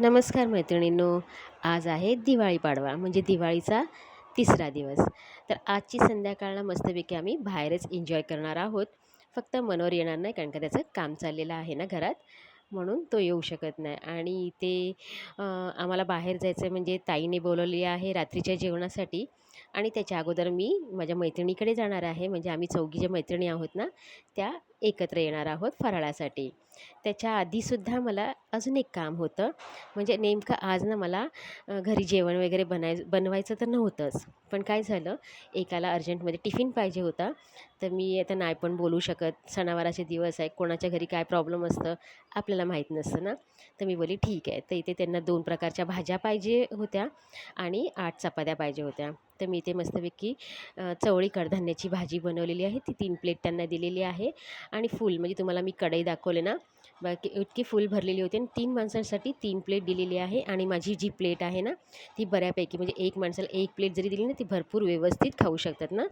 नमस्कार मैत्रिणींनो आज आहे दिवाळी पाडवा म्हणजे दिवाळीचा तिसरा दिवस. तर आजची संध्याकाळला मस्तपैकी आम्ही बाहेरच एन्जॉय करणार आहोत. फक्त मनोहर येणार नाही कारण का त्याचं काम चाललेलं आहे ना घरात म्हणून तो येऊ शकत नाही. आणि इथे आम्हाला बाहेर जायचं आहे म्हणजे ताईने बोलवली आहे रात्रीच्या जेवणासाठी. आणि त्याच्या अगोदर मी माझ्या मैत्रिणीकडे जाणार आहे. म्हणजे आम्ही चौघी ज्या मैत्रिणी आहोत ना त्या एकत्र येणार आहोत फराळासाठी. त्याच्या आधीसुद्धा मला अजून एक काम होतं. म्हणजे नेमकं आज ना मला घरी जेवण वगैरे बनाय बनवायचं तर नव्हतंच. पण काय झालं एकाला अर्जंटमध्ये टिफिन पाहिजे होता. तर मी आता नाही पण बोलू शकत. सणावाराचे दिवस आहे. कोणाच्या घरी काय प्रॉब्लेम असतं आपल्याला माहीत नसतं ना. तर मी बोली ठीक आहे. तर इथे त्यांना दोन प्रकारच्या भाज्या पाहिजे होत्या आणि आठ चपात्या पाहिजे होत्या. तर मी इथे मस्तपैकी चवळी कडधान्याची भाजी बनवलेली आहे. ती तीन प्लेट त्यांना दिलेली आहे. आणि फुल म्हणजे तुम्हाला मी कढई दाखवले ना बाकी इतकी फुल भरलेली होती. आणि तीन माणसांसाठी तीन प्लेट दिलेली आहे. आणि माझी जी प्लेट आहे ना ती बऱ्यापैकी म्हणजे एक माणसाला एक प्लेट जरी दिली ना ती भरपूर व्यवस्थित खाऊ शकतात ना.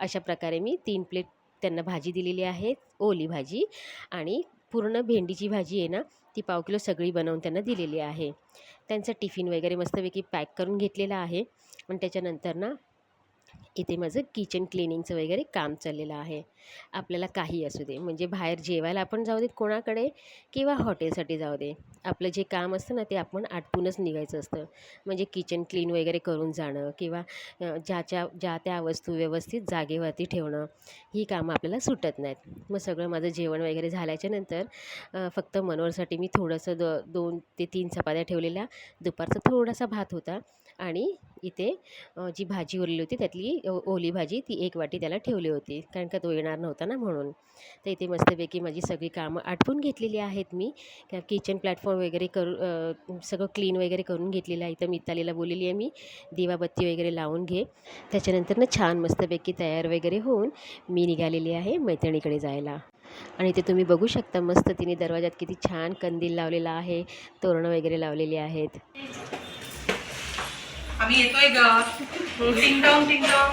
अशा प्रकारे मी तीन प्लेट त्यांना भाजी दिलेली आहे. ओली भाजी आणि पूर्ण भेंडीची भाजी आहे ना ती पाव किलो सगळी बनवून त्यांना दिलेली आहे. त्यांचा टिफिन वगैरे मस्तपैकी पॅक करून घेतलेला आहे. आणि त्याच्यानंतर ना इथे माझं किचन क्लिनिंगचं वगैरे काम चाललेलं आहे. आपल्याला काही असू दे म्हणजे बाहेर जेवायला आपण जाऊ देत कोणाकडे किंवा हॉटेलसाठी जाऊ दे. आपलं जे काम असतं ना ते आपण आटपूनच निघायचं असतं. म्हणजे किचन क्लीन वगैरे करून जाणं किंवा ज्याच्या ज्या त्या वस्तू व्यवस्थित जागेवरती ठेवणं ही कामं आपल्याला सुटत नाहीत. मग सगळं माझं जेवण वगैरे झाल्याच्यानंतर फक्त मनोरसाठी मी थोडंसं द दोन ते तीन चपात्या ठेवलेल्या. दुपारचा थोडासा भात होता आणि इथे जी भाजी उरलेली होती त्यातली ओ- ओली भाजी ती एक वाटी त्याला ठेवली होती कारण का तो येणार नव्हता ना म्हणून. तर इथे मस्तपैकी माझी सगळी कामं आटपून घेतलेली आहेत मी. किचन प्लॅटफॉर्म वगैरे करू सगळं क्लीन वगैरे करून घेतलेलं आहे. इथं मितालीला बोललेली आहे मी दिवाबत्ती वगैरे लावून घे. त्याच्यानंतर ना छान मस्तपैकी तयार वगैरे होऊन मी निघालेली आहे मैत्रिणीकडे जायला. आणि ते तुम्ही बघू शकता मस्त तिने दरवाजात किती छान कंदील लावलेला आहे तोरणं वगैरे लावलेली आहेत. आम्ही येतोय ग. टिंग डॉंग टिंग डॉंग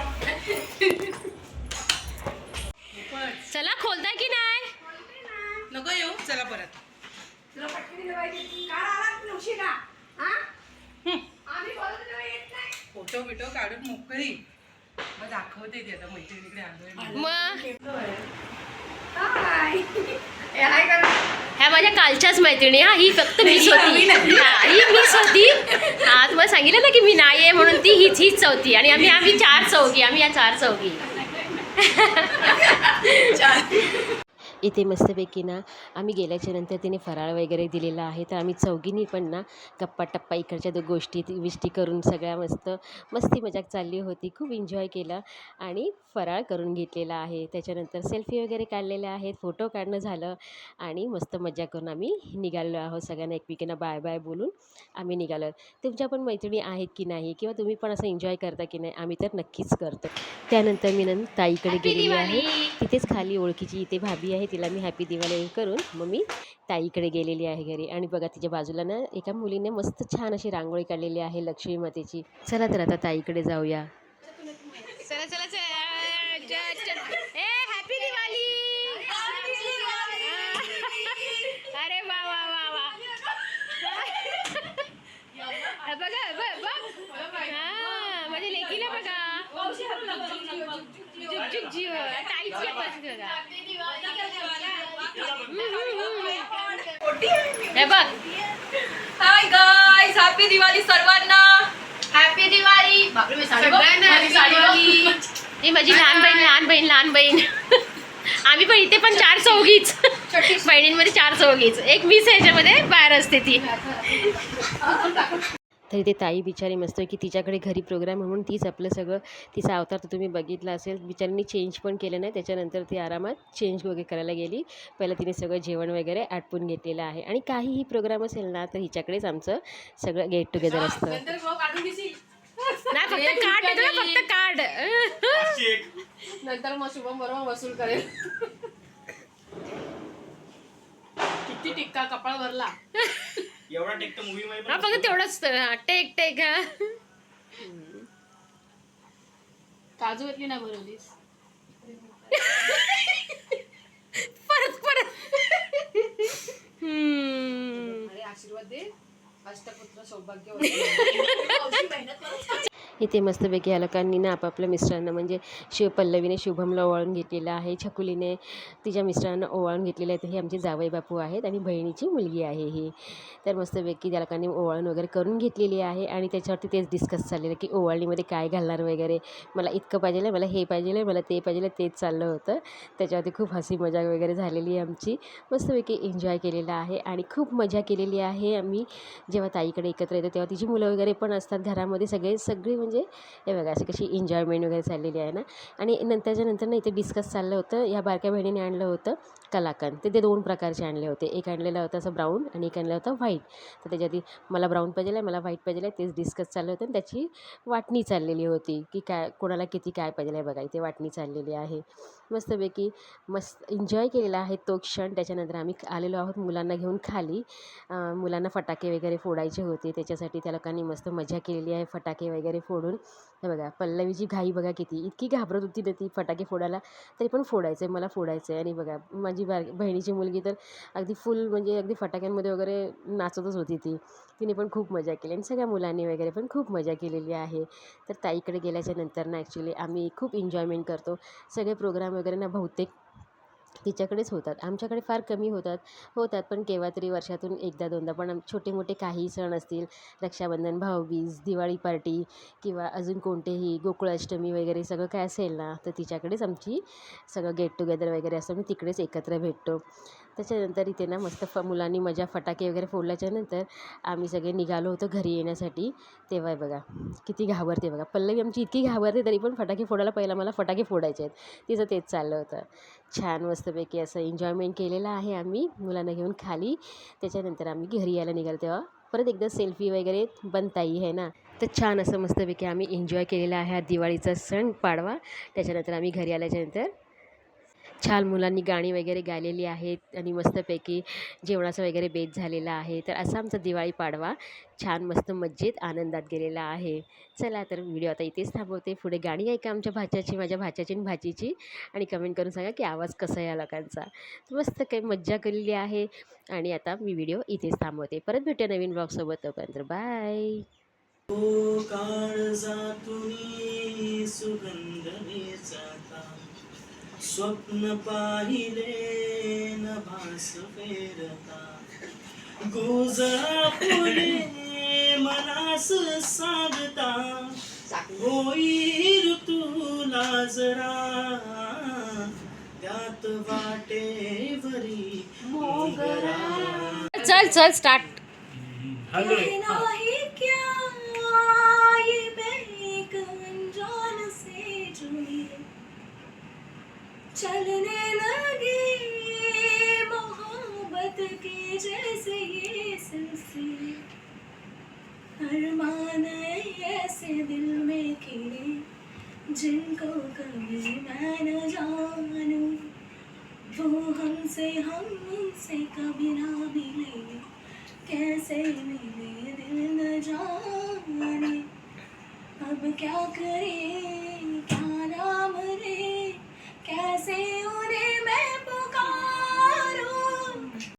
चला खोलताय की नाही? नको येऊ चला परत. फोटो बिटो काढून मोकळी. मग दाखवते ती आता मैत्रिणीकडे आलोय म्हणून. मग? ह्या माझ्या कालच्याच मैत्रिणी हा ही फक्त मीच होती हा, ही मीच होती हा तुम्हाला सांगितलं ना की मी नाही आहे म्हणून ती हीच हीच चौथी. आणि आम्ही आम्ही चार चौघी आम्ही या चार चौघी. इथे मस्तपैकी ना आम्ही गेल्याच्यानंतर तिने फराळ वगैरे दिलेला आहे. तर आम्ही चौघींनी पण ना गप्पा टप्पा इकडच्या दो गोष्टी ती- विष्टी करून सगळ्या मस्त मस्ती मजाक चालली होती. खूप एन्जॉय केलं आणि फराळ करून घेतलेला आहे. त्याच्यानंतर सेल्फी वगैरे काढलेल्या आहेत. फोटो काढणं झालं आणि मस्त मजा करून आम्ही निघालेलो आहोत सगळ्यांना एकमेकींना बाय बाय बोलून आम्ही निघालो तुमच्या पण मैत्रिणी आहेत की नाही? किंवा तुम्ही पण असं एन्जॉय करता की नाही? आम्ही तर नक्कीच करतो. त्यानंतर मी नंतर ताईकडे गेलेली आहे. तिथेच खाली ओळखीची इथे भाभी आहे तिला मी हॅपी दिवाळी करून मग मी ताईकडे गेलेली आहे घरी. आणि बघा तिच्या बाजूला ना एका मुलीने मस्त छान अशी रांगोळी काढलेली आहे लक्ष्मी मातेची चला तर आता ताईकडे जाऊया. चला चला चला हॅपी दिवाळी अरे वा वा वा वा हा, बघा बघ बघ हा माझ्या लेकीला जीव ताईची हे बघ. हाय गाईज हॅपी दिवाळी सर्वांना. हॅपी दिवाळी. ही माझी लहान बहीण लहान बहीण लहान बहीण. आम्ही पण इथे पण चार चौघीच. बहिणींमध्ये चार चौघीच. एक मीच ह्याच्यामध्ये बाहेर असते ती. तरी ते ताई बिचारी मस्त की तिच्याकडे घरी प्रोग्राम म्हणून तीच आपलं सगळं तिचा अवतार तर तुम्ही बघितला असेल. बिचारीने चेंज पण केलं नाही. त्याच्यानंतर ती आरामात चेंज वगैरे करायला गेली. पहिलं तिने सगळं जेवण वगैरे आटपून घेतलेलं आहे. आणि काहीही प्रोग्राम असेल ना तर हिच्याकडेच आमचं सगळं गेट टुगेदर असतं. फक्त कार्ड नंतर मग शुभम बरोबर वसूल करेल. किती टिक्का कपाळ भरला. एवढा टेक तर मूवी मध्ये हा पण फक्त तेवढंच हा, टेक टेक हा. काजू घेतली नाही भरवलीस परत परत. हम्म. अरे आशीर्वाद दे. अष्टपुत्र सौभाग्य इथे मस्तपैकी अलकांनी ना आपापल्या मिस्टरांना म्हणजे शिव पल्लवीने शुभमला ओवाळून घेतलेलं आहे. छकुलीने तिच्या मिस्टरांना ओवाळून घेतलेलं आहे. तर हे आमचे जावई बापू आहेत आणि बहिणीची मुलगी आहे ही. तर मस्तपैकी त्या लोकांनी ओवाळून वगैरे करून घेतलेली आहे आणि त्याच्यावरती तेच डिस्कस चाललेलं की ओवाळणीमध्ये काय घालणार वगैरे. मला इतकं पाहिजे मला हे पाहिजे मला ते पाहिजे तेच चाललं होतं. त्याच्यावरती खूप हसी मजाक वगैरे झालेली आहे आमची. मस्तपैकी एन्जॉय केलेला आहे आणि खूप मजा केलेली आहे आम्ही. जेव्हा ताईकडे एकत्र येतो तेव्हा तिची मुलं वगैरे पण असतात घरामध्ये सगळे सगळे म्हणजे म्हणजे हे बघा अशी कशी एन्जॉयमेंट वगैरे चाललेली आहे ना. आणि नंतरच्या नंतर ना इथे डिस्कस चाललं होतं या बारक्या बहिणीने आणलं होतं कलाकंद. ते ते दोन प्रकारचे आणले होते. एक आणलेलं होतं असं ब्राऊन आणि एक आणलं होतं व्हाईट तर त्याच्यात मला ब्राऊन पाहिजे आहे मला व्हाईट पाहिजे आहे तेच डिस्कस चाललं होतं आणि त्याची वाटणी चाललेली होती की काय कोणाला किती काय पाहिजे आहे बघा इथे वाटणी चाललेली आहे. मस्तपैकी मस्त एन्जॉय केलेला आहे तो क्षण. त्याच्यानंतर आम्ही आलेलो आहोत मुलांना घेऊन खाली. मुलांना फटाके वगैरे फोडायचे होते. त्याच्यासाठी त्या लोकांनी मस्त मजा केलेली आहे फटाके वगैरे फोड फोडून. हे बघा पल्लवीची घाई बघा किती इतकी घाबरत होती ना ती फटाके फोडायला. तरी पण फोडायचं आहे मला फोडायचं आहे आणि बघा माझी बार बहिणीची मुलगी तर अगदी फुल म्हणजे अगदी फटाक्यांमध्ये वगैरे नाचतच होती ती. तिने पण खूप मजा केली. आणि सगळ्या मुलांनी वगैरे पण खूप मजा केलेली आहे. तर ताईकडे गेल्याच्यानंतर ना ॲक्च्युली आम्ही खूप एन्जॉयमेंट करतो. सगळे प्रोग्राम वगैरे ना बहुतेक तिच्याकडेच होतात. आमच्याकडे फार कमी होतात. होतात पण केव्हा तरी वर्षातून एकदा दोनदा पण छोटे मोठे काही सण असतील रक्षाबंधन भाऊबीज दिवाळी पार्टी किंवा अजून कोणतेही गोकुळाष्टमी वगैरे सगळं काय असेल ना तर तिच्याकडेच आमची सगळं गेट टुगेदर वगैरे असं मी तिकडेच एकत्र भेटतो. त्याच्यानंतर इथे ना मस्त फ मुलांनी मजा फटाके वगैरे फोडल्याच्यानंतर आम्ही सगळे निघालो होतो घरी येण्यासाठी. तेव्हा बघा किती घाबरते बघा. पल्लवी आमची इतकी घाबरते तरी पण फटाके फोडायला पहिला मला फटाके फोडायचे आहेत. तिचं तेच चाललं होतं. छान मस्तपैकी असं एन्जॉयमेंट केलेलं आहे आम्ही मुलांना घेऊन खाली. त्याच्यानंतर आम्ही घरी यायला निघालो तेव्हा. परत एकदा सेल्फी वगैरे बनताई आहे ना? तर छान असं मस्तपैकी आम्ही एन्जॉय केलेला आहे हा दिवाळीचा सण पाडवा. त्याच्यानंतर आम्ही घरी आल्याच्यानंतर छान मुलांनी गाणी वगैरे गायलेली आहेत आणि मस्तपैकी जेवणाचा वगैरे बेत झालेला आहे. तर असा आमचा दिवाळी पाडवा छान मस्त मज्जेत आनंदात गेलेला आहे. चला तर व्हिडिओ आता इथेच थांबवते. पुढे गाणी ऐका आमच्या भाच्याची माझ्या भाच्याची आणि भाचीची आणि कमेंट करून सांगा की आवाज कसा आहे या लोकांचा. मस्त काही मज्जा केलेली आहे आणि आता मी व्हिडिओ इथेच थांबवते. परत भेटूया नवीन ब्लॉगसोबत तोपर्यंत. बाय काळ काळजातुनी सुगंध वेचाता स्वप्न पाहिले न भास फेरता. गुजरा फुले मनास सांगता होई ऋतूला जरा. त्यात वाटेवरी मोगरा. चल चल स्टार्ट हॅलो चलने लगे मोहब्बत के जैसे ये सिलसिले। अरमान ऐसे दिल में खिले जिनको कभी मैं न जानूं। वो हमसे हम उनसे कभी ना मिले कैसे मिले दिल न जाने। अब क्या करें casi